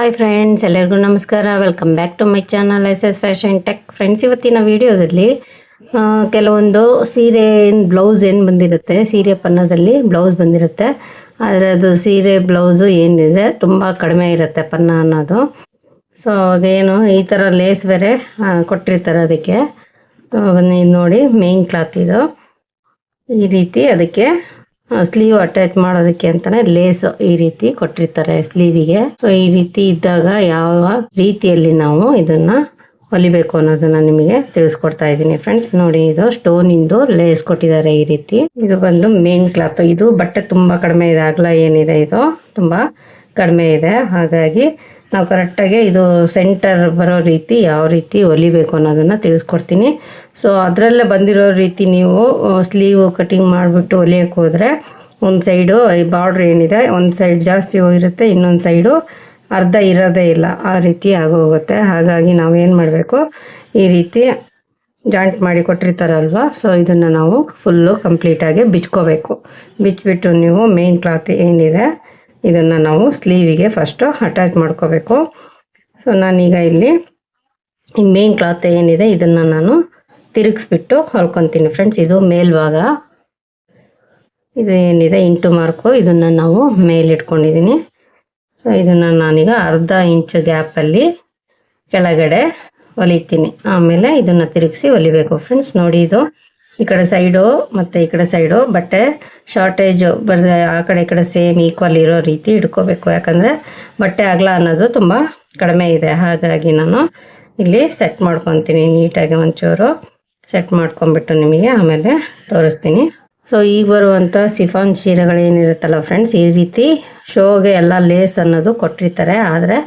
Hi friends ಎಲ್ಲರಿಗೂ ನಮಸ್ಕಾರ. Welcome back to my channel S S fashion tech friends ಇವತ್ತಿನ ವಿಡಿಯೋದಲ್ಲಿ ಕೆಲವೊಂದು ಸೀರೆ ಏನು ಬ್ಲೌಸ್ ಏನು ಬಂದಿರುತ್ತೆ, ಸೀರೆ ಪನ್ನದಲ್ಲಿ ಬ್ಲೌಸ್ ಬಂದಿರುತ್ತೆ. ಆದರೆ ಅದು ಸೀರೆ ಬ್ಲೌಸು ಏನಿದೆ, ತುಂಬ ಕಡಿಮೆ ಇರುತ್ತೆ ಪನ್ನ ಅನ್ನೋದು. ಸೊ ಅದೇನು, ಈ ಥರ ಲೇಸ್ ಬೇರೆ ಕೊಟ್ಟಿರ್ತಾರೆ ಅದಕ್ಕೆ. ಬನ್ನಿ ನೋಡಿ ಮೇನ್ ಕ್ಲಾತ್ ಇದು. ಈ ರೀತಿ ಅದಕ್ಕೆ ಸ್ಲೀವ್ ಅಟ್ಯಾಚ್ ಮಾಡೋದಕ್ಕೆ ಅಂತಾನೆ ಲೇಸ್ ಈ ರೀತಿ ಕೊಟ್ಟಿರ್ತಾರೆ ಸ್ಲೀವಿಗೆ ಸೊ ಈ ರೀತಿ ಇದ್ದಾಗ ಯಾವ ರೀತಿಯಲ್ಲಿ ನಾವು ಇದನ್ನ ಹೊಲಿಬೇಕು ಅನ್ನೋದನ್ನ ನಿಮಗೆ ತಿಳಿಸ್ಕೊಡ್ತಾ ಇದ್ದೀನಿ ಫ್ರೆಂಡ್ಸ್ ನೋಡಿ, ಇದು ಸ್ಟೋನ್ ಇಂದು ಲೇಸ್ ಕೊಟ್ಟಿದ್ದಾರೆ ಈ ರೀತಿ. ಇದು ಬಂದು ಮೇನ್ ಕ್ಲಾತ್ ಇದು ಬಟ್ಟೆ ತುಂಬಾ ಕಡಿಮೆ ಇದೆ. ಅಗಲ ಏನಿದೆ ಇದು? ತುಂಬಾ ಕಡಿಮೆ ಇದೆ. ಹಾಗಾಗಿ ನಾವು ಕರೆಕ್ಟಾಗಿ ಇದು ಸೆಂಟರ್ ಬರೋ ರೀತಿ ಯಾವ ರೀತಿ ಹೊಲಿಬೇಕು ಅನ್ನೋದನ್ನ ತಿಳಿಸ್ಕೊಡ್ತೀನಿ. ಸೊ ಅದರಲ್ಲೇ ಬಂದಿರೋ ರೀತಿ ನೀವು ಸ್ಲೀವ್ ಕಟಿಂಗ್ ಮಾಡಿಬಿಟ್ಟು ಹೊಲಿಯೋಕ್ಕೆ ಹೋದರೆ, ಒಂದು ಸೈಡು ಈ ಬಾರ್ಡ್ರ್ ಏನಿದೆ, ಒಂದು ಸೈಡ್ ಜಾಸ್ತಿ ಹೋಗಿರುತ್ತೆ, ಇನ್ನೊಂದು ಸೈಡು ಅರ್ಧ ಇರೋದೇ ಇಲ್ಲ. ಆ ರೀತಿ ಆಗೋಗುತ್ತೆ. ಹಾಗಾಗಿ ನಾವು ಏನು ಮಾಡಬೇಕು, ಈ ರೀತಿ ಜಾಯಿಂಟ್ ಮಾಡಿ ಕೊಟ್ಟಿರ್ತಾರಲ್ವ ಸೊ ಇದನ್ನು ನಾವು ಫುಲ್ಲು ಕಂಪ್ಲೀಟಾಗಿ ಬಿಚ್ಕೋಬೇಕು. ಬಿಚ್ಚಿಬಿಟ್ಟು ನೀವು ಮೇನ್ ಕ್ಲಾತ್ ಏನಿದೆ, ಇದನ್ನು ನಾವು ಸ್ಲೀವಿಗೆ ಫಸ್ಟು ಅಟ್ಯಾಚ್ ಮಾಡ್ಕೋಬೇಕು. ಸೊ ನಾನೀಗ ಇಲ್ಲಿ ಈ ಮೇನ್ ಕ್ಲಾತ್ ಏನಿದೆ, ಇದನ್ನು ನಾನು ತಿರುಗಿಸ್ಬಿಟ್ಟು ಹೊಲ್ಕೊತೀನಿ ಫ್ರೆಂಡ್ಸ್ ಇದು ಮೇಲ್ಭಾಗ. ಇದು ಏನಿದೆ ಇಂಟು ಮಾರ್ಕು. ಇದನ್ನು ನಾವು ಮೇಲಿಟ್ಕೊಂಡಿದ್ದೀನಿ ಸೊ ಇದನ್ನು ನಾನೀಗ ಅರ್ಧ ಇಂಚು ಗ್ಯಾಪಲ್ಲಿ ಕೆಳಗಡೆ ಹೊಲಿತೀನಿ ಆಮೇಲೆ ಇದನ್ನು ತಿರುಗಿಸಿ ಹೊಲಿಬೇಕು ಫ್ರೆಂಡ್ಸ್ ನೋಡಿ ಇದು ಈ ಕಡೆ ಸೈಡು ಮತ್ತು ಈ ಕಡೆ ಸೈಡು ಬಟ್ಟೆ ಶಾರ್ಟೇಜು ಬರ, ಆ ಕಡೆ ಈ ಕಡೆ ಸೇಮ್ ಈಕ್ವಲ್ ಇರೋ ರೀತಿ ಇಟ್ಕೋಬೇಕು. ಯಾಕಂದರೆ ಬಟ್ಟೆ ಆಗಲ ಅನ್ನೋದು ತುಂಬ ಕಡಿಮೆ ಇದೆ. ಹಾಗಾಗಿ ನಾನು ಇಲ್ಲಿ ಸೆಟ್ ಮಾಡ್ಕೊತೀನಿ ನೀಟಾಗಿ ಒಂಚೂರು. ಸೆಟ್ ಮಾಡ್ಕೊಂಬಿಟ್ಟು ನಿಮಗೆ ಆಮೇಲೆ ತೋರಿಸ್ತೀನಿ. ಸೊ ಈಗ ಬರುವಂಥ ಸಿಫಾನ್ ಸೀರೆಗಳೇನಿರುತ್ತಲ್ಲ ಫ್ರೆಂಡ್ಸ್ ಈ ರೀತಿ ಶೋಗೆ ಎಲ್ಲ ಲೇಸ್ ಅನ್ನೋದು ಕೊಟ್ಟಿರ್ತಾರೆ. ಆದರೆ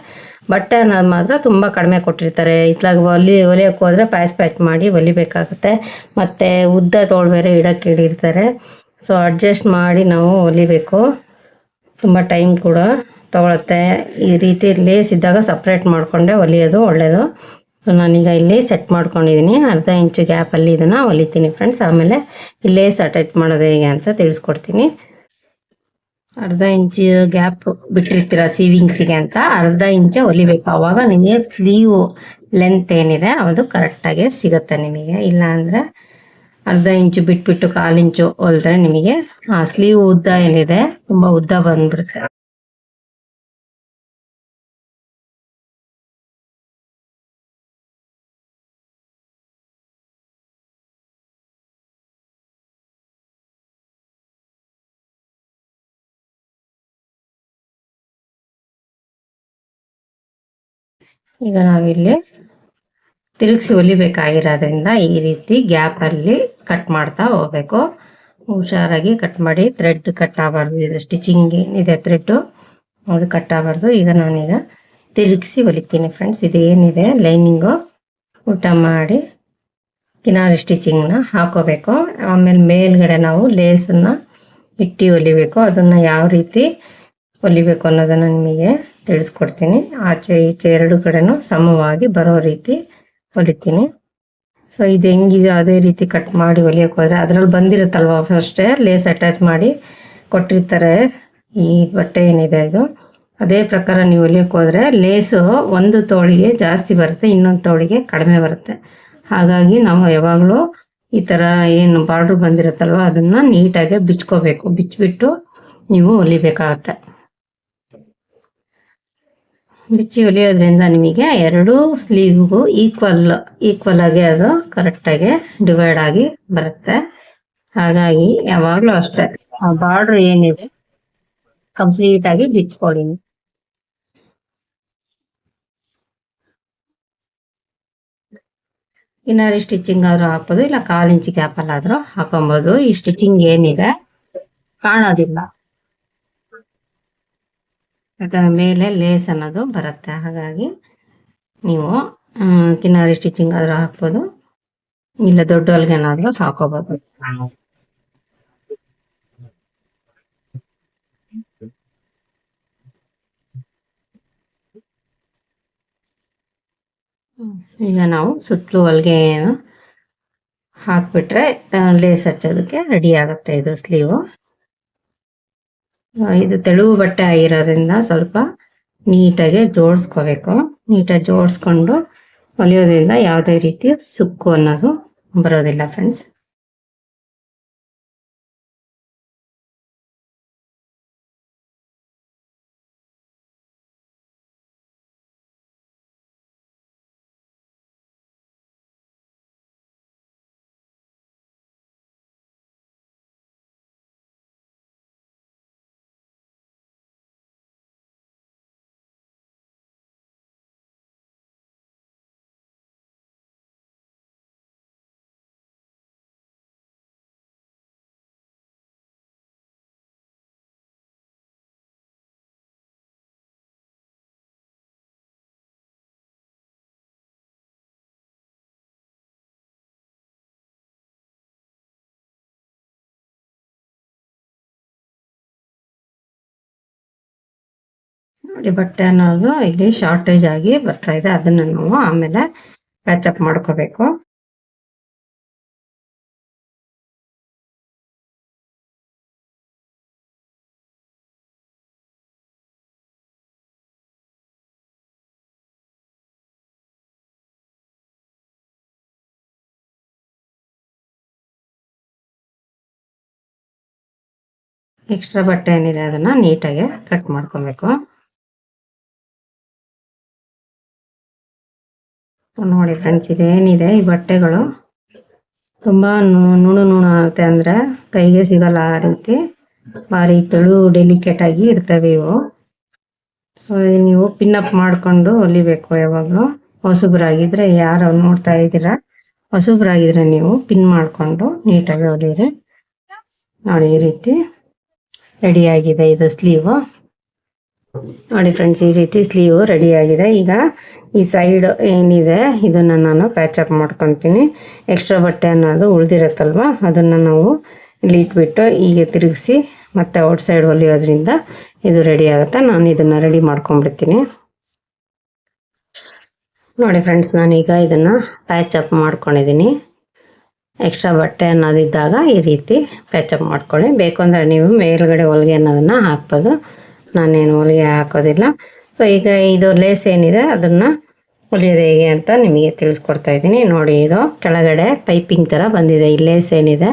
ಬಟ್ಟೆ ಅನ್ನೋದು ಮಾತ್ರ ತುಂಬ ಕಡಿಮೆ ಕೊಟ್ಟಿರ್ತಾರೆ. ಇತ್ಲಾಗ ಹೊಲಿ ಹೊಲಿಯೋಕೆ ಹೋದರೆ ಪ್ಯಾಚ್ ಪ್ಯಾಚ್ ಮಾಡಿ ಹೊಲಿಬೇಕಾಗುತ್ತೆ ಮತ್ತು ಉದ್ದ ತೋಳು ಬೇರೆ ಇಡಕ್ಕೆ ಇಡಿರ್ತಾರೆ. ಸೊ ಅಡ್ಜಸ್ಟ್ ಮಾಡಿ ನಾವು ಹೊಲಿಬೇಕು ತುಂಬ ಟೈಮ್ ಕೂಡ ತಗೊಳುತ್ತೆ. ಈ ರೀತಿ ಲೇಸ್ ಇದ್ದಾಗ ಸಪ್ರೇಟ್ ಮಾಡಿಕೊಂಡೆ ಹೊಲಿಯೋದು ಒಳ್ಳೆಯದು ನಾನೀಗ ಇಲ್ಲಿ ಸೆಟ್ ಮಾಡ್ಕೊಂಡಿದ್ದೀನಿ ಅರ್ಧ ಇಂಚು ಗ್ಯಾಪಲ್ಲಿ ಇದನ್ನು ಹೊಲಿತೀನಿ ಫ್ರೆಂಡ್ಸ್ ಆಮೇಲೆ ಇಲ್ಲೇ ಅಟ್ಯಾಚ್ ಮಾಡೋದು ಹೇಗೆ ಅಂತ ತಿಳಿಸ್ಕೊಡ್ತೀನಿ. ಅರ್ಧ ಇಂಚು ಗ್ಯಾಪ್ ಬಿಟ್ಟಿರ್ತೀರ ಸೀವಿಂಗ್ಸಿಗೆ ಅಂತ. ಅರ್ಧ ಇಂಚು ಹೊಲಿಬೇಕು. ಆವಾಗ ನಿಮಗೆ ಸ್ಲೀವ್ ಲೆಂತ್ ಏನಿದೆ ಅದು ಕರೆಕ್ಟಾಗಿ ಸಿಗುತ್ತೆ ನಿಮಗೆ. ಇಲ್ಲ ಅಂದರೆ ಅರ್ಧ ಇಂಚು ಬಿಟ್ಬಿಟ್ಟು ಕಾಲು ಇಂಚು ಹೊಲಿದ್ರೆ ನಿಮಗೆ ಆ ಸ್ಲೀವ್ ಉದ್ದ ಏನಿದೆ ತುಂಬ ಉದ್ದ ಬಂದ್ಬಿಡುತ್ತೆ. ಈಗ ನಾವಿಲ್ಲಿ ತಿರುಗಿಸಿ ಹೊಲಿಬೇಕಾಗಿರೋದ್ರಿಂದ ಈ ರೀತಿ ಗ್ಯಾಪಲ್ಲಿ ಕಟ್ ಮಾಡ್ತಾ ಹೋಗ್ಬೇಕು. ಹುಷಾರಾಗಿ ಕಟ್ ಮಾಡಿ ಥ್ರೆಡ್ ಕಟ್ ಆಗಬಾರ್ದು. ಇದು ಸ್ಟಿಚಿಂಗ್ ಏನಿದೆ ಥ್ರೆಡ್ಡು ಅದು ಕಟ್ ಆಗಬಾರ್ದು. ಈಗ ನಾನೀಗ ತಿರುಗಿಸಿ ಹೊಲಿತೀನಿ ಫ್ರೆಂಡ್ಸ್ ಇದು ಏನಿದೆ ಲೈನಿಂಗು ಊಟ ಮಾಡಿ ಕಿನಾರಿ ಸ್ಟಿಚಿಂಗ್ನ ಹಾಕೋಬೇಕು. ಆಮೇಲೆ ಮೇಲ್ಗಡೆ ನಾವು ಲೇಸನ್ನು ಇಟ್ಟು ಹೊಲಿಬೇಕು. ಅದನ್ನು ಯಾವ ರೀತಿ ಹೊಲಿಬೇಕು ಅನ್ನೋದನ್ನು ನಿಮಗೆ ತಿಳಿಸ್ಕೊಡ್ತೀನಿ. ಆಚೆ ಈಚೆ ಎರಡು ಕಡೆನೂ ಸಮವಾಗಿ ಬರೋ ರೀತಿ ಹೊಲಿತೀನಿ. ಸೊ ಇದು ಹೆಂಗಿದೆ? ಅದೇ ರೀತಿ ಕಟ್ ಮಾಡಿ ಹೊಲಿಯೋಕೆ ಹೋದರೆ ಅದರಲ್ಲಿ ಬಂದಿರುತ್ತಲ್ವ ಫಸ್ಟೇ ಲೇಸ್ ಅಟ್ಯಾಚ್ ಮಾಡಿ ಕೊಟ್ಟಿರ್ತಾರೆ. ಈ ಬಟ್ಟೆ ಏನಿದೆ ಇದು? ಅದೇ ಪ್ರಕಾರ ನೀವು ಹೊಲಿಯೋಕೆ ಹೋದರೆ ಲೇಸು ಒಂದು ತೋಳಿಗೆ ಜಾಸ್ತಿ ಬರುತ್ತೆ, ಇನ್ನೊಂದು ತೋಳಿಗೆ ಕಡಿಮೆ ಬರುತ್ತೆ. ಹಾಗಾಗಿ ನಾವು ಯಾವಾಗಲೂ ಈ ಥರ ಏನು ಬಾರ್ಡ್ರ್ ಬಂದಿರುತ್ತಲ್ವ, ಅದನ್ನು ನೀಟಾಗಿ ಬಿಚ್ಕೋಬೇಕು. ಬಿಚ್ಚಿಬಿಟ್ಟು ನೀವು ಹೊಲಿಬೇಕಾಗತ್ತೆ. ಬಿಚ್ಚಿ ಹೊಲಿಯೋದ್ರಿಂದ ನಿಮಗೆ ಎರಡು ಸ್ಲೀವ್ಗೂ ಈಕ್ವಲ್ ಈಕ್ವಲ್ ಆಗಿ ಅದು ಕರೆಕ್ಟಾಗಿ ಡಿವೈಡ್ ಆಗಿ ಬರುತ್ತೆ. ಹಾಗಾಗಿ ಯಾವಾಗಲೂ ಅಷ್ಟೇ. ಆ ಬಾರ್ಡ್ರ್ ಏನಿದೆ ಕಂಪ್ಲೀಟ್ ಆಗಿ ಬಿಚ್ಕೊಳ್ಳಿ ಇನ್ನಾರು ಸ್ಟಿಚಿಂಗ್ ಆದ್ರೂ ಹಾಕ್ಬೋದು, ಇಲ್ಲ ಕಾಲು ಇಂಚ್ ಗ್ಯಾಪಲ್ಲಾದರೂ ಹಾಕೊಬೋದು ಈ ಸ್ಟಿಚಿಂಗ್ ಏನಿದೆ, ಕಾಣೋದಿಲ್ಲ. ಯಾಕಂದ್ರೆ ಮೇಲೆ ಲೇಸ್ ಅನ್ನೋದು ಬರುತ್ತೆ. ಹಾಗಾಗಿ ನೀವು ಕಿನಾರಿ ಸ್ಟಿಚಿಂಗ್ ಆದರೂ ಹಾಕ್ಬೋದು. ಇಲ್ಲ ದೊಡ್ಡ ಹೊಲ್ಗೆನಾದ್ರೂ ಹಾಕೋಬೋದು. ಈಗ ನಾವು ಸುತ್ತಲೂ ಹೊಲಿಗೆ ಏನು ಹಾಕ್ಬಿಟ್ರೆ ಲೇಸ್ ಹಚ್ಚೋದಕ್ಕೆ ರೆಡಿ ಆಗುತ್ತೆ ಇದು ಸ್ಲೀವು ಇದು ತೆಳುವು ಬಟ್ಟೆ ಆಗಿರೋದ್ರಿಂದ ಸ್ವಲ್ಪ ನೀಟಾಗಿ ಜೋಡಿಸ್ಕೋಬೇಕು. ನೀಟಾಗಿ ಜೋಡಿಸ್ಕೊಂಡು ಹೊಲಿಯೋದ್ರಿಂದ ಯಾವುದೇ ರೀತಿ ಸುಕ್ಕು ಅನ್ನೋದು ಬರೋದಿಲ್ಲ ಫ್ರೆಂಡ್ಸ್ ನೋಡಿ, ಬಟ್ಟೆ ಅನ್ನೋದು ಇಲ್ಲಿ ಶಾರ್ಟೇಜ್ ಆಗಿ ಬರ್ತಾ ಇದೆ. ಅದನ್ನ ನಾವು ಆಮೇಲೆ ಪ್ಯಾಚಪ್ ಮಾಡ್ಕೋಬೇಕು. ಎಕ್ಸ್ಟ್ರಾ ಬಟ್ಟೆ ಏನಿದೆ ಅದನ್ನ ನೀಟಾಗಿ ಕಟ್ ಮಾಡ್ಕೊಬೇಕು. ನೋಡಿ ಫ್ರೆಂಡ್ಸ್ ಇದೇನಿದೆ ಈ ಬಟ್ಟೆಗಳು. ತುಂಬ ನುಣು ನುಣು ಆಗುತ್ತೆ ಅಂದ್ರೆ ಕೈಗೆ ಸಿಗಲ್ಲ ಆ ರೀತಿ. ಭಾರಿ ತೆಳು ಡೆಲಿಕೇಟ್ ಆಗಿ ಇರ್ತವೆ ಇವು. ಸೊ ನೀವು ಪಿನ್ ಅಪ್ ಮಾಡ್ಕೊಂಡು ಹೊಲಿಬೇಕು ಯಾವಾಗಲೂ. ಹೊಸಬ್ರಾಗಿದ್ರೆ ಯಾರು ನೋಡ್ತಾ ಇದ್ದೀರಾ? ಹೊಸಬ್ರಾಗಿದ್ರೆ ನೀವು ಪಿನ್ ಮಾಡಿಕೊಂಡು ನೀಟಾಗಿ ಹೊಲಿರಿ ನೋಡಿ ಈ ರೀತಿ ರೆಡಿಯಾಗಿದೆ ಇದು ಸ್ಲೀವ್ ನೋಡಿ ಫ್ರೆಂಡ್ಸ್ ಈ ರೀತಿ ಸ್ಲೀವ್ ರೆಡಿ ಆಗಿದೆ. ಈಗ ಈ ಸೈಡ್ ಏನಿದೆ, ಇದನ್ನ ನಾನು ಪ್ಯಾಚಪ್ ಮಾಡ್ಕೊತೀನಿ. ಎಕ್ಸ್ಟ್ರಾ ಬಟ್ಟೆ ಅನ್ನೋದು ಉಳಿದಿರತ್ತಲ್ವ, ಅದನ್ನ ನಾವು ಇಲ್ಲಿ ಇಟ್ಬಿಟ್ಟು ಹೀಗೆ ತಿರುಗಿಸಿ ಮತ್ತೆ ಔಟ್ ಸೈಡ್ ಹೊಲಿಯೋದ್ರಿಂದ ಇದು ರೆಡಿ ಆಗುತ್ತೆ. ನಾನು ಇದನ್ನ ರೆಡಿ ಮಾಡ್ಕೊಂಡ್ಬಿಡ್ತೀನಿ. ನೋಡಿ ಫ್ರೆಂಡ್ಸ್ ನಾನೀಗ ಇದನ್ನ ಪ್ಯಾಚಪ್ ಮಾಡ್ಕೊಂಡಿದ್ದೀನಿ. ಎಕ್ಸ್ಟ್ರಾ ಬಟ್ಟೆ ಅನ್ನೋದಿದ್ದಾಗ ಈ ರೀತಿ ಪ್ಯಾಚಪ್ ಮಾಡ್ಕೊಳ್ಳಿ. ಬೇಕು ಅಂದರೆ ನೀವು ಮೇಲ್ಗಡೆ ಹೊಲಿಗೆ ಅನ್ನೋದನ್ನ ಹಾಕ್ಬೋದು. ನಾನೇನು ಹೊಲಿಗೆ ಹಾಕೋದಿಲ್ಲ. ಸೊ ಈಗ ಇದು ಲೇಸ್ ಏನಿದೆ, ಅದನ್ನು ಹೊಲಿಯೋದು ಹೇಗೆ ಅಂತ ನಿಮಗೆ ತಿಳಿಸ್ಕೊಡ್ತಾ ಇದ್ದೀನಿ. ನೋಡಿ, ಇದು ಕೆಳಗಡೆ ಪೈಪಿಂಗ್ ಥರ ಬಂದಿದೆ. ಈ ಲೇಸ್ ಏನಿದೆ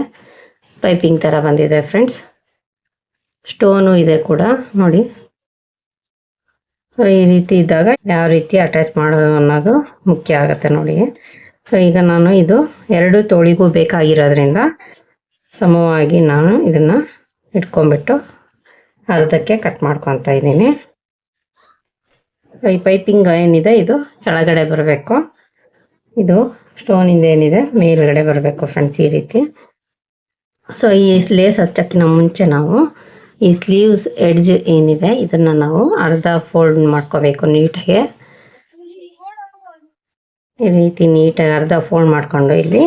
ಪೈಪಿಂಗ್ ಥರ ಬಂದಿದೆ ಫ್ರೆಂಡ್ಸ್ ಸ್ಟೋನು ಇದೆ ಕೂಡ, ನೋಡಿ. ಸೊ ಈ ರೀತಿ ಇದ್ದಾಗ ಯಾವ ರೀತಿ ಅಟ್ಯಾಚ್ ಮಾಡೋದು ಅನ್ನೋದು ಮುಖ್ಯ ಆಗುತ್ತೆ ನೋಡಿ. ಸೊ ಈಗ ನಾನು ಇದು ಎರಡು ತೋಳಿಗೂ ಬೇಕಾಗಿರೋದ್ರಿಂದ, ಸಮವಾಗಿ ನಾನು ಇದನ್ನು ಇಟ್ಕೊಂಡ್ಬಿಟ್ಟು ಅರ್ಧಕ್ಕೆ ಕಟ್ ಮಾಡ್ಕೊತಾ ಇದ್ದೀನಿ. ಈ ಪೈಪಿಂಗ್ ಏನಿದೆ ಇದು ಕೆಳಗಡೆ ಬರಬೇಕು. ಇದು ಸ್ಟೋನಿಂದ ಏನಿದೆ, ಮೇಲ್ಗಡೆ ಬರಬೇಕು ಫ್ರೆಂಡ್ಸ್ ಈ ರೀತಿ. ಸೊ ಈ ಲೇಸ್ ಹಚ್ಚಕ್ಕಿಂತ ಮುಂಚೆ ನಾವು ಈ ಸ್ಲೀವ್ಸ್ ಎಡ್ಜ್ ಏನಿದೆ, ಇದನ್ನು ನಾವು ಅರ್ಧ ಫೋಲ್ಡ್ ಮಾಡ್ಕೋಬೇಕು ನೀಟಾಗಿ. ಈ ರೀತಿ ನೀಟಾಗಿ ಅರ್ಧ ಫೋಲ್ಡ್ ಮಾಡ್ಕೊಂಡು ಇಲ್ಲಿ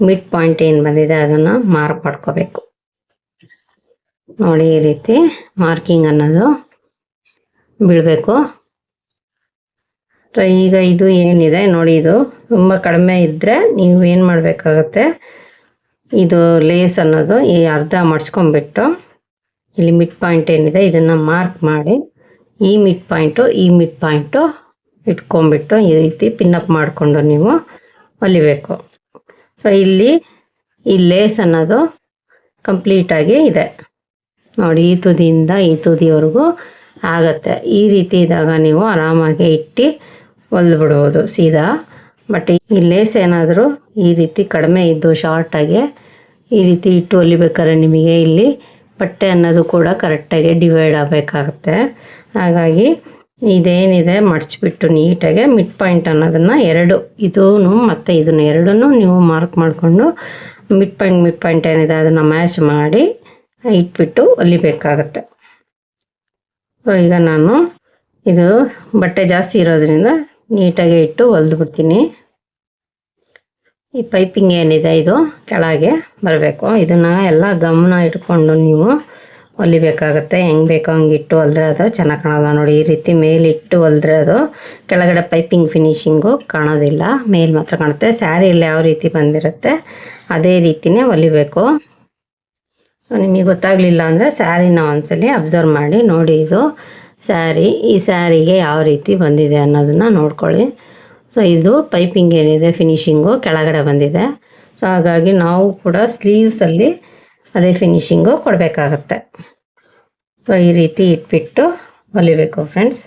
ಮಿಡ್ ಪಾಯಿಂಟ್ ಏನು ಬಂದಿದೆ, ಅದನ್ನು ಮಾರ್ಕ್ ಮಾಡ್ಕೋಬೇಕು. ನೋಡಿ ಈ ರೀತಿ ಮಾರ್ಕಿಂಗ್ ಅನ್ನೋದು ಬೀಳಬೇಕು ಸೊ ಈಗ ಇದು ಏನಿದೆ ನೋಡಿ ಇದು ತುಂಬ ಕಡಿಮೆ ಇದ್ದರೆ ನೀವು ಏನು ಮಾಡಬೇಕಾಗತ್ತೆ? ಇದು ಲೇಸ್ ಅನ್ನೋದು ಈ ಅರ್ಧ ಮಡ್ಚ್ಕೊಂಡ್ಬಿಟ್ಟು ಇಲ್ಲಿ ಮಿಡ್ ಪಾಯಿಂಟ್ ಏನಿದೆ ಇದನ್ನು ಮಾರ್ಕ್ ಮಾಡಿ ಈ ಮಿಡ್ ಪಾಯಿಂಟು ಈ ಮಿಡ್ ಪಾಯಿಂಟು ಇಟ್ಕೊಂಡ್ಬಿಟ್ಟು ಈ ರೀತಿ ಪಿನ್ನಪ್ ಮಾಡಿಕೊಂಡು ನೀವು ಹೊಲಿಬೇಕು. ಸೊ ಇಲ್ಲಿ ಈ ಲೇಸ್ ಅನ್ನೋದು ಕಂಪ್ಲೀಟಾಗಿ ಇದೆ. ನೋಡಿ, ಈ ತುದಿಯಿಂದ ಈ ತುದಿವರೆಗೂ ಆಗತ್ತೆ. ಈ ರೀತಿ ಇದ್ದಾಗ ನೀವು ಆರಾಮಾಗಿ ಇಟ್ಟು ಹೊಲ್ದ್ಬಿಡ್ಬೋದು ಸೀದಾ. ಬಟ್ ಈ ಲೇಸ್ ಏನಾದರೂ ಈ ರೀತಿ ಕಡಿಮೆ ಇದ್ದು ಶಾರ್ಟಾಗಿ ಈ ರೀತಿ ಇಟ್ಟು ಹೊಲಿಬೇಕಾದ್ರೆ ನಿಮಗೆ ಇಲ್ಲಿ ಬಟ್ಟೆ ಅನ್ನೋದು ಕೂಡ ಕರೆಕ್ಟಾಗಿ ಡಿವೈಡ್ ಆಗಬೇಕಾಗತ್ತೆ. ಹಾಗಾಗಿ ಇದೇನಿದೆ, ಮಡಚಿಬಿಟ್ಟು ನೀಟಾಗಿ ಮಿಡ್ ಪಾಯಿಂಟ್ ಅನ್ನೋದನ್ನು ಎರಡು ಇದೂ ಮತ್ತು ಇದನ್ನು ಎರಡನ್ನೂ ನೀವು ಮಾರ್ಕ್ ಮಾಡಿಕೊಂಡು ಮಿಡ್ ಪಾಯಿಂಟ್ ಮಿಡ್ ಪಾಯಿಂಟ್ ಏನಿದೆ ಅದನ್ನು ಮ್ಯಾಚ್ ಮಾಡಿ ಇಟ್ಬಿಟ್ಟು ಹೊಲಿಬೇಕಾಗತ್ತೆ ಈಗ ನಾನು ಇದು ಬಟ್ಟೆ ಜಾಸ್ತಿ ಇರೋದ್ರಿಂದ ನೀಟಾಗಿ ಇಟ್ಟು ಹೊಲ್ದು ಬಿಡ್ತೀನಿ. ಈ ಪೈಪಿಂಗ್ ಏನಿದೆ ಇದು ಕೆಳಗೆ ಬರಬೇಕು. ಇದನ್ನು ಎಲ್ಲ ಗಮನ ಇಟ್ಕೊಂಡು ನೀವು ಹೊಲಿಬೇಕಾಗತ್ತೆ ಹೆಂಗೆ ಬೇಕೋ ಹಂಗೆ ಇಟ್ಟು ಹೊಲ್ದ್ರೆ ಅದು ಚೆನ್ನಾಗಿ ಕಾಣಲ್ಲ ನೋಡಿ. ಈ ರೀತಿ ಮೇಲಿಟ್ಟು ಹೊಲ್ದ್ರೆ ಅದು ಕೆಳಗಡೆ ಪೈಪಿಂಗ್ ಫಿನಿಶಿಂಗು ಕಾಣೋದಿಲ್ಲ. ಮೇಲ್ ಮಾತ್ರ ಕಾಣುತ್ತೆ. ಸ್ಯಾರಿಯಲ್ಲಿ ಯಾವ ರೀತಿ ಬಂದಿರುತ್ತೆ ಅದೇ ರೀತಿನೇ ಹೊಲಿಬೇಕು. ನಿಮಗೆ ಗೊತ್ತಾಗಲಿಲ್ಲ ಅಂದರೆ ಸ್ಯಾರಿನ ಒಂದ್ಸಲಿ ಅಬ್ಸರ್ವ್ ಮಾಡಿ, ನೋಡಿ ಇದು ಸ್ಯಾರಿ ಈ ಸ್ಯಾರಿಗೆ ಯಾವ ರೀತಿ ಬಂದಿದೆ ಅನ್ನೋದನ್ನು ನೋಡ್ಕೊಳ್ಳಿ. ಸೊ ಇದು ಪೈಪಿಂಗ್ ಏನಿದೆ ಫಿನಿಶಿಂಗು ಕೆಳಗಡೆ ಬಂದಿದೆ. ಸೊ ಹಾಗಾಗಿ ನಾವು ಕೂಡ ಸ್ಲೀವ್ಸಲ್ಲಿ ಅದೇ ಫಿನಿಶಿಂಗು ಕೊಡಬೇಕಾಗತ್ತೆ. ಸೊ ಈ ರೀತಿ ಇಟ್ಬಿಟ್ಟು ಹೊಲಿಬೇಕು ಫ್ರೆಂಡ್ಸ್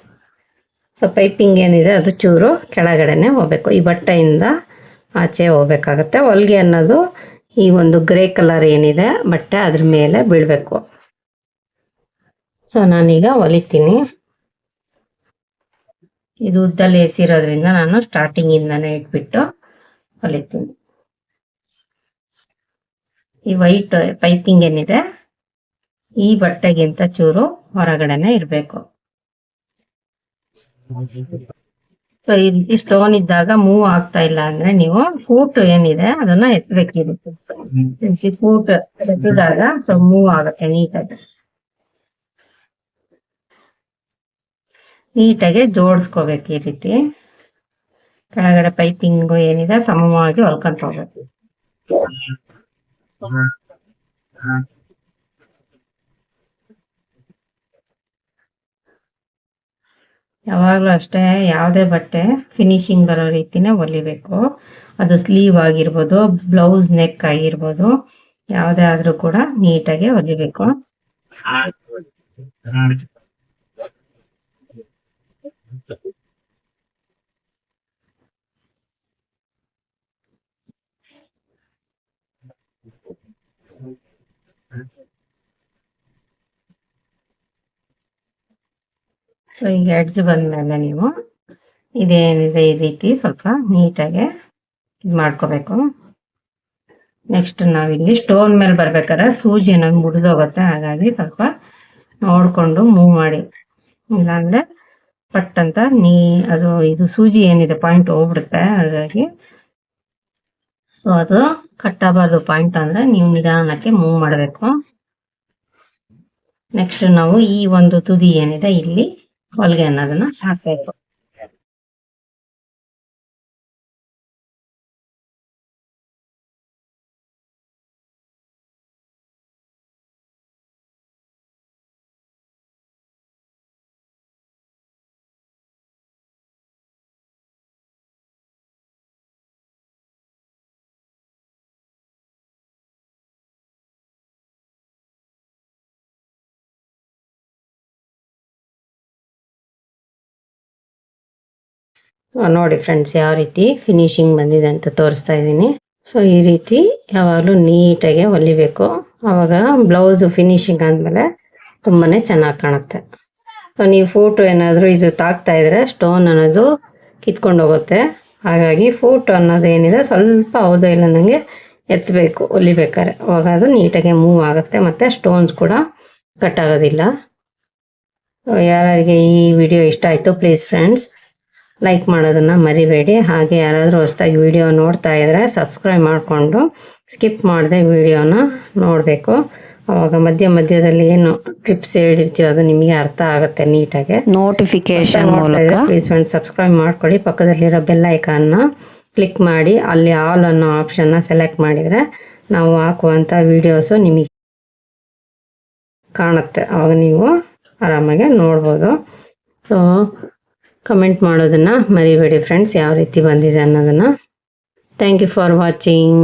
ಸೊ ಪೈಪಿಂಗ್ ಏನಿದೆ ಅದು ಚೂರು ಕೆಳಗಡೆನೆ ಹೋಗಬೇಕು. ಈ ಬಟ್ಟೆಯಿಂದ ಆಚೆ ಹೋಗ್ಬೇಕಾಗತ್ತೆ. ಹೊಲಿಗೆ ಅನ್ನೋದು ಈ ಒಂದು ಗ್ರೇ ಕಲರ್ ಏನಿದೆ ಬಟ್ಟೆ ಅದ್ರ ಮೇಲೆ ಬೀಳಬೇಕು ಸೊ ನಾನೀಗ ಹೊಲಿತೀನಿ ಇದು ಉದ್ದಲ್ಲಿ ಎಸಿರೋದ್ರಿಂದ ನಾನು ಸ್ಟಾರ್ಟಿಂಗ್ ಇಂದಾನೆ ಇಟ್ಬಿಟ್ಟು ಹೊಲಿತೀನಿ ಈ ವೈಟ್ ಪೈಪಿಂಗ್ ಏನಿದೆ, ಈ ಬಟ್ಟೆಗಿಂತ ಚೂರು ಹೊರಗಡೆನೆ ಇರಬೇಕು. ಸೊ ಇಲ್ಲಿ ಸ್ಟೋನ್ ಇದ್ದಾಗ ಮೂವ್ ಆಗ್ತಾ ಇಲ್ಲ ಅಂದ್ರೆ ನೀವು ಫೂಟ್ ಏನಿದೆ ಅದನ್ನ ಎತ್ತಬೇಕಿರುತ್ತೆ ಫೂಟ್ ಎತ್ತಿದಾಗ ಸೊ ಮೂವ್ ಆಗುತ್ತೆ ನೀಟಾಗಿ ನೀಟಾಗಿ ಜೋಡಿಸ್ಕೋಬೇಕು ಈ ರೀತಿ. ಕೆಳಗಡೆ ಪೈಪಿಂಗ್ ಏನಿದೆ ಸಮವಾಗಿ ಹೊಲ್ಕೊಂತ ಹೋಗ್ಬೇಕು. ಯಾವಾಗಲೂ ಅಷ್ಟೇ ಯಾವುದೇ ಬಟ್ಟೆ ಫಿನಿಶಿಂಗ್ ಬರೋ ರೀತಿನೇ ಹೊಲಿಬೇಕು. ಅದು ಸ್ಲೀವ್ ಆಗಿರ್ಬೋದು ಬ್ಲೌಸ್ ನೆಕ್ ಆಗಿರ್ಬೋದು, ಯಾವುದೇ ಆದ್ರೂ ಕೂಡ ನೀಟಾಗಿ ಹೊಲಿಬೇಕು. ಸೊ ಈಗ ಎಡ್ಜ್ ಬಂದ್ಮೇಲೆ ನೀವು ಇದೇನಿದೆ ಈ ರೀತಿ ಸ್ವಲ್ಪ ನೀಟಾಗಿ ಇದು ಮಾಡ್ಕೋಬೇಕು. ನೆಕ್ಸ್ಟ್ ನಾವಿಲ್ಲಿ ಸ್ಟೋನ್ ಮೇಲೆ ಬರ್ಬೇಕಾದ್ರೆ ಸೂಜಿ ಅನ್ನೋದು ಮುಡಿದೋಗುತ್ತೆ ಹಾಗಾಗಿ ಸ್ವಲ್ಪ ನೋಡಿಕೊಂಡು ಮೂವ್ ಮಾಡಿ. ಇಲ್ಲಾಂದ್ರೆ ಪಟ್ ಅಂತ ನೀ, ಅದು, ಇದು ಸೂಜಿ ಏನಿದೆ ಪಾಯಿಂಟ್ ಹೋಗ್ಬಿಡುತ್ತೆ, ಹಾಗಾಗಿ. ಸೊ ಅದು ಕಟ್ಟಬಾರ್ದು ಪಾಯಿಂಟ್ ಅಂದ್ರೆ ನೀವು ನಿಧಾನಕ್ಕೆ ಮೂವ್ ಮಾಡಬೇಕು. ನೆಕ್ಸ್ಟ್ ನಾವು ಈ ಒಂದು ತುದಿ ಏನಿದೆ ಇಲ್ಲಿ ಹೊಲಿಗೆ ಅನ್ನೋದನ್ನ ಹಾಕ್ಬೇಕು ನೋಡಿ ಫ್ರೆಂಡ್ಸ್ ಯಾವ ರೀತಿ ಫಿನಿಶಿಂಗ್ ಬಂದಿದೆ ಅಂತ ತೋರಿಸ್ತಾ ಇದ್ದೀನಿ. ಸೊ ಈ ರೀತಿ ಯಾವಾಗಲೂ ನೀಟಾಗಿ ಹೊಲಿಬೇಕು. ಆವಾಗ ಬ್ಲೌಸ್ ಫಿನಿಶಿಂಗ್ ಆದಮೇಲೆ ತುಂಬಾ ಚೆನ್ನಾಗಿ ಕಾಣುತ್ತೆ. ಸೊ ನೀವು ಫೋಟೋ ಏನಾದರೂ ಇದು ತಾಕ್ತಾ ಇದ್ರೆ ಸ್ಟೋನ್ ಅನ್ನೋದು ಕಿತ್ಕೊಂಡು ಹೋಗುತ್ತೆ ಹಾಗಾಗಿ ಫೋಟೋ ಅನ್ನೋದು ಏನಿದೆ ಸ್ವಲ್ಪ ಹೌದೋ ಇಲ್ಲ ನನಗೆ ಎತ್ತಬೇಕು ಹೊಲಿಬೇಕಾದ್ರೆ. ಅವಾಗ ಅದು ನೀಟಾಗಿ ಮೂವ್ ಆಗುತ್ತೆ ಮತ್ತು ಸ್ಟೋನ್ಸ್ ಕೂಡ ಕಟ್ ಆಗೋದಿಲ್ಲ. ಸೊ ಯಾರಿಗೆ ಈ ವಿಡಿಯೋ ಇಷ್ಟ ಆಯಿತು ಪ್ಲೀಸ್ ಫ್ರೆಂಡ್ಸ್ ಲೈಕ್ ಮಾಡೋದನ್ನು ಮರಿಬೇಡಿ. ಹಾಗೆ ಯಾರಾದರೂ ಹೊಸ್ದಾಗಿ ವಿಡಿಯೋ ನೋಡ್ತಾ ಇದ್ದರೆ ಸಬ್ಸ್ಕ್ರೈಬ್ ಮಾಡಿಕೊಂಡು ಸ್ಕಿಪ್ ಮಾಡದೆ ವಿಡಿಯೋನ ನೋಡಬೇಕು. ಅವಾಗ ಮಧ್ಯ ಮಧ್ಯದಲ್ಲಿ ಏನು ಟಿಪ್ಸ್ ಹೇಳಿರ್ತೀವಿ ಅದು ನಿಮಗೆ ಅರ್ಥ ಆಗುತ್ತೆ ನೀಟಾಗಿ. ನೋಟಿಫಿಕೇಶನ್ ಪ್ಲೀಸ್ ಫ್ರೆಂಡ್ಸ್ ಸಬ್ಸ್ಕ್ರೈಬ್ ಮಾಡ್ಕೊಳ್ಳಿ. ಪಕ್ಕದಲ್ಲಿರೋ ಬೆಲ್ ಐಕಾನ್ನ ಕ್ಲಿಕ್ ಮಾಡಿ. ಅಲ್ಲಿ ಆಲ್ ಅನ್ನೋ ಆಪ್ಷನ್ನ ಸೆಲೆಕ್ಟ್ ಮಾಡಿದರೆ ನಾವು ಹಾಕುವಂಥ ವೀಡಿಯೋಸು ನಿಮಗೆ ಕಾಣುತ್ತೆ. ಅವಾಗ ನೀವು ಆರಾಮಾಗಿ ನೋಡ್ಬೋದು. ಸೊ ಕಮೆಂಟ್ ಮಾಡೋದನ್ನು ಮರಿಬೇಡಿ ಫ್ರೆಂಡ್ಸ್ ಯಾವ ರೀತಿ ಬಂದಿದೆ ಅನ್ನೋದನ್ನು. Thank you for watching